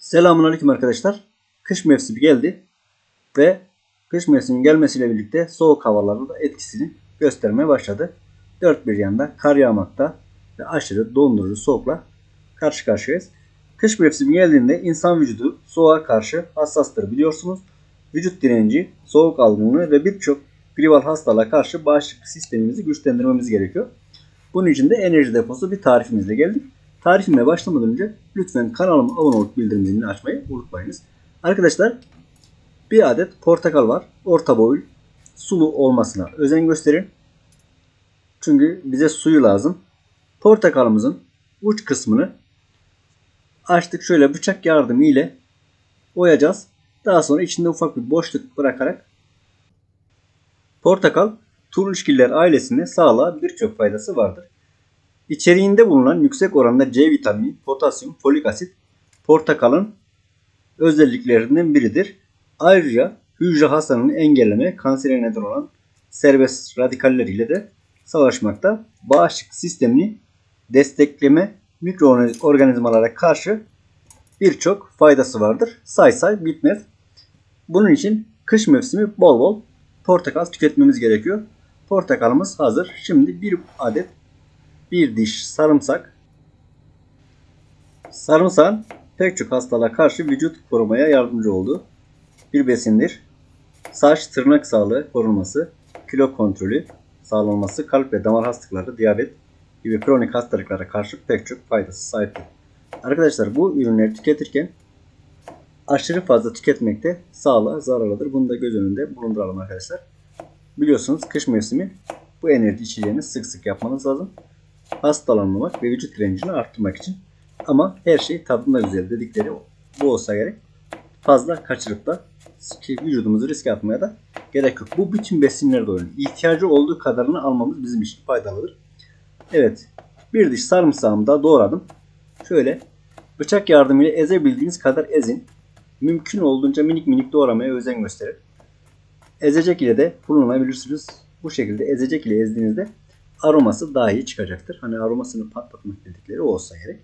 Selamünaleyküm arkadaşlar. Kış mevsimi geldi ve kış mevsiminin gelmesiyle birlikte soğuk havaların da etkisini göstermeye başladı. Dört bir yanda kar yağmakta ve aşırı dondurucu soğukla karşı karşıyayız. Kış mevsimi geldiğinde insan vücudu soğuğa karşı hassastır biliyorsunuz. Vücut direnci, soğuk algınlığı ve birçok gribal hastalığa karşı bağışıklık sistemimizi güçlendirmemiz gerekiyor. Bunun için de enerji deposu bir tarifimizle geldik. Tarifime başlamadan önce lütfen kanalıma abone olup bildirim zilini açmayı unutmayınız. Arkadaşlar bir adet portakal var. Orta boy sulu olmasına özen gösterin. Çünkü bize suyu lazım. Portakalımızın uç kısmını açtık şöyle bıçak yardımı ile oyacağız. Daha sonra içinde ufak bir boşluk bırakarak portakal turunçgiller ailesinde sağlığa birçok faydası vardır. İçeriğinde bulunan yüksek oranda C vitamini, potasyum, folik asit portakalın özelliklerinden biridir. Ayrıca hücre hastalığını engelleme, kansere neden olan serbest radikaller ile de savaşmakta. Bağışıklık sistemini destekleme mikroorganizmalara karşı birçok faydası vardır. Say say bitmez. Bunun için kış mevsimi bol bol portakal tüketmemiz gerekiyor. Portakalımız hazır. Şimdi bir adet bir diş sarımsak. Sarımsağın pek çok hastalığa karşı vücut korumaya yardımcı olduğu bir besindir. Saç, tırnak sağlığı korunması, kilo kontrolü sağlanması, kalp ve damar hastalıkları, diyabet gibi kronik hastalıklara karşı pek çok faydası sahiptir. Arkadaşlar bu ürünleri tüketirken aşırı fazla tüketmekte sağlığa zararlıdır. Bunu da göz önünde bulunduralım arkadaşlar. Biliyorsunuz kış mevsimi bu enerji içeceğini sık sık yapmanız lazım hastalanmamak ve vücut direncini arttırmak için. Ama her şey tadında güzel dedikleri bu olsa gerek. Fazla kaçırıp da vücudumuzu riske atmaya da gerek yok. Bu bütün besinlerde oynuyor. İhtiyacı olduğu kadarını almamız bizim için faydalıdır. Evet. Bir diş sarımsağımı da doğradım. Şöyle bıçak yardımıyla ezebildiğiniz kadar ezin. Mümkün olduğunca minik minik doğramaya özen gösterin. Ezecek ile de kullanabilirsiniz. Bu şekilde ezecek ile ezdiğinizde aroması daha iyi çıkacaktır. Hani aromasını patlatmak dedikleri olsa gerek.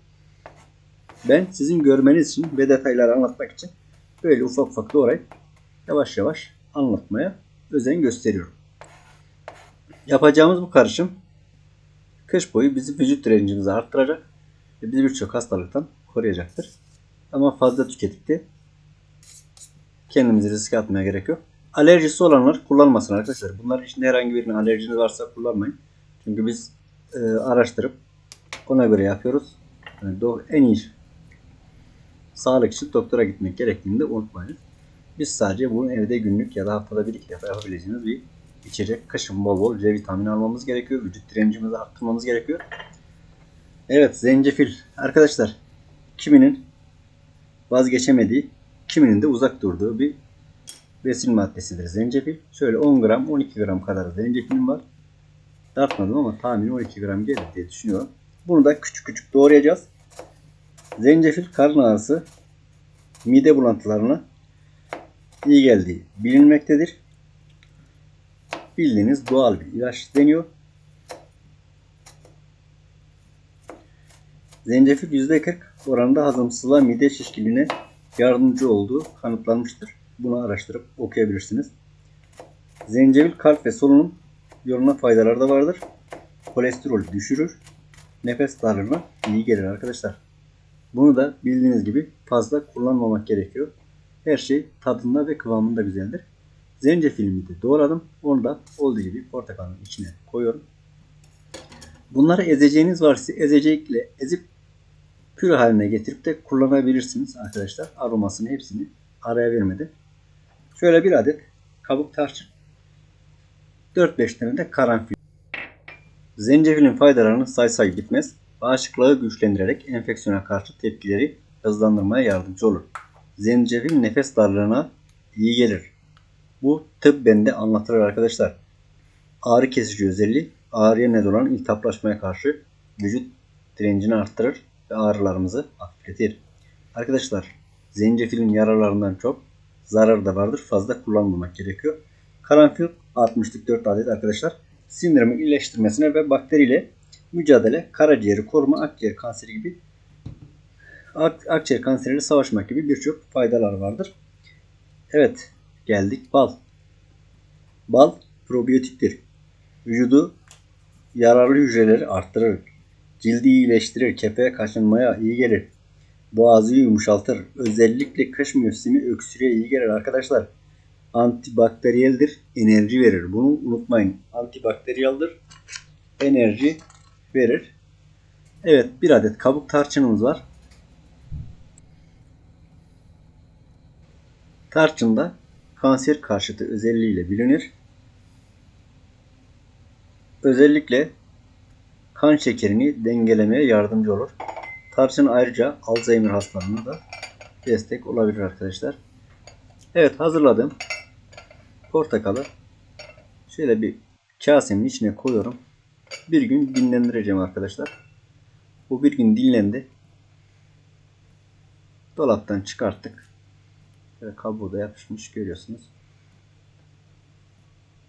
Ben sizin görmeniz için ve detayları anlatmak için böyle ufak ufak doğrayıp yavaş yavaş anlatmaya özen gösteriyorum. Yapacağımız bu karışım kış boyu bizim vücut direncimizi arttıracak ve bizi birçok hastalıktan koruyacaktır. Ama fazla tüketip de kendimizi riske atmaya gerek yok. Alerjisi olanlar kullanmasın arkadaşlar. Bunların içinde herhangi birinin alerjiniz varsa kullanmayın. Çünkü biz e, araştırıp ona göre yapıyoruz. Yani en iyi sağlık için doktora gitmek gerektiğini de unutmayın. Biz sadece bunu evde günlük ya da haftada bir iki defa yapabileceğiniz bir içecek. Kışın bol bol C vitamini almamız gerekiyor. Vücut direncimizi arttırmamız gerekiyor. Evet zencefil. Arkadaşlar kiminin vazgeçemediği, kiminin de uzak durduğu bir besin maddesidir zencefil. Şöyle 10 gram 12 gram kadar zencefilim var. Tartmadım ama tahmini 12 gram gelir diye düşünüyorum. Bunu da küçük küçük doğrayacağız. Zencefil karın ağrısı mide bulantılarına iyi geldiği bilinmektedir. Bildiğiniz doğal bir ilaç deniyor. Zencefil %40 oranında hazımsızlığa mide şişkinliğine yardımcı olduğu kanıtlanmıştır. Bunu araştırıp okuyabilirsiniz. Zencefil kalp ve solunum yoluna faydaları da vardır. Kolesterol düşürür. Nefes darlığına iyi gelir arkadaşlar. Bunu da bildiğiniz gibi fazla kullanmamak gerekiyor. Her şey tadında ve kıvamında güzeldir. Zencefilimi de doğradım. Onu da olduğu gibi portakalın içine koyuyorum. Bunları ezeceğiniz varsa ezecekle ezip püre haline getirip de kullanabilirsiniz arkadaşlar. Aromasını hepsini araya vermedi. Şöyle bir adet kabuk tarçın 4-5 tane de karanfil. Zencefilin faydalarını say say bitmez. Bağışıklığı güçlendirerek enfeksiyona karşı tepkileri hızlandırmaya yardımcı olur. Zencefil nefes darlığına iyi gelir. Bu tıp bende anlatılır arkadaşlar. Ağrı kesici özelliği ağrıya neden olan iltihaplaşmaya karşı vücut direncini arttırır ve ağrılarımızı hafifletir. Arkadaşlar zencefilin yararlarından çok zararı da vardır. Fazla kullanmamak gerekiyor. Karanfil 60'lık 4 adet arkadaşlar. Sindirimin iyileştirmesine ve bakteriyle mücadele, karaciğeri koruma, akciğer kanseri gibi ak- akciğer kanseriyle savaşmak gibi birçok faydalar vardır. Evet, geldik bal. Bal probiyotiktir. Vücudu yararlı hücreleri arttırır. Cildi iyileştirir, kepeğe kaşınmaya iyi gelir. Boğazı yumuşaltır. Özellikle kış mevsimi öksürüğe iyi gelir arkadaşlar. Antibakteriyeldir, enerji verir. Bunu unutmayın. Antibakteriyeldir, enerji verir. Evet, bir adet kabuk tarçınımız var. Tarçın da kanser karşıtı özelliğiyle bilinir. Özellikle kan şekerini dengelemeye yardımcı olur. Tarçın ayrıca Alzheimer hastalarına da destek olabilir arkadaşlar. Evet hazırladım. Portakalı şöyle bir kasemin içine koyuyorum. Bir gün dinlendireceğim arkadaşlar. Bu bir gün dinlendi. Dolaptan çıkarttık. Böyle kabuğu da yapışmış görüyorsunuz.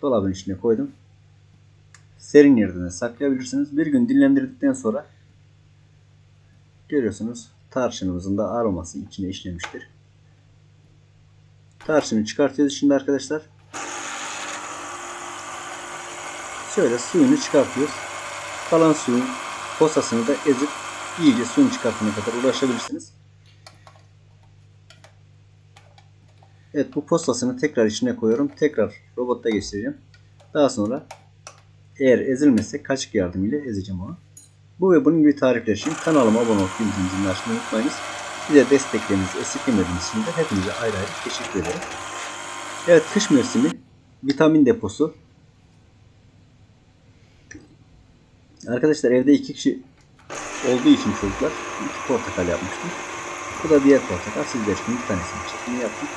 Dolabın içine koydum. Serin yerde de saklayabilirsiniz. Bir gün dinlendirdikten sonra görüyorsunuz tarçınımızın da aroması içine işlemiştir. Tarçını çıkartıyoruz şimdi arkadaşlar. Şöyle suyunu çıkartıyoruz. Kalan suyun posasını da ezip iyice suyun çıkartana kadar uğraşabilirsiniz. Evet bu postasını tekrar içine koyuyorum. Tekrar robotta geçireceğim. Daha sonra eğer ezilmezse kaşık yardımıyla ezeceğim onu. Bu ve bunun gibi tarifler için kanalıma abone olup bildirim zilini açmayı unutmayınız. Bize desteklerinizi esirgemediğiniz için de hepinize ayrı ayrı teşekkür ederim. Evet kış mevsimi vitamin deposu. Arkadaşlar evde iki kişi olduğu için çocuklar iki portakal yapmıştım. Bu da diğer portakal. Sizler için bir tanesini çekimi yaptım.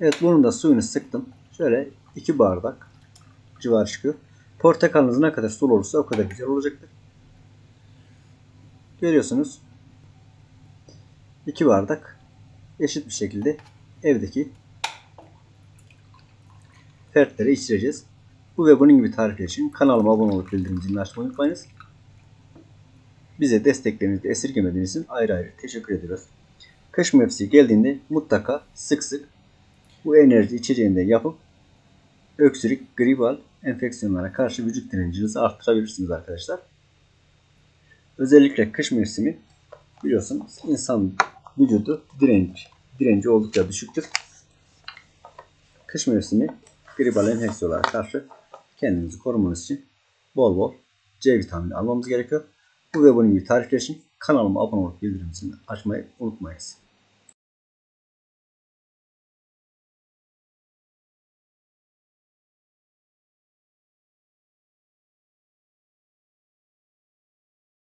Evet bunun da suyunu sıktım. Şöyle iki bardak civar çıkıyor. Portakalınız ne kadar sulu olursa o kadar güzel olacaktır. Görüyorsunuz. 2 bardak eşit bir şekilde evdeki fertlere içireceğiz. Bu ve bunun gibi tarifler için kanalıma abone olup bildirim zilini açmayı unutmayınız. Bize desteklerinizi esirgemediğiniz için ayrı ayrı teşekkür ediyoruz. Kış mevsimi geldiğinde mutlaka sık sık bu enerji içeceğini de yapıp öksürük, gribal enfeksiyonlara karşı vücut direncinizi arttırabilirsiniz arkadaşlar. Özellikle kış mevsimi biliyorsunuz insan vücudu direnç, direnci oldukça düşüktür. Kış mevsimi gribal enfeksiyonlara karşı kendinizi korumanız için bol bol C vitamini almamız gerekiyor. Bu ve bunun gibi tarifler için kanalıma abone olup bildirim açmayı unutmayınız.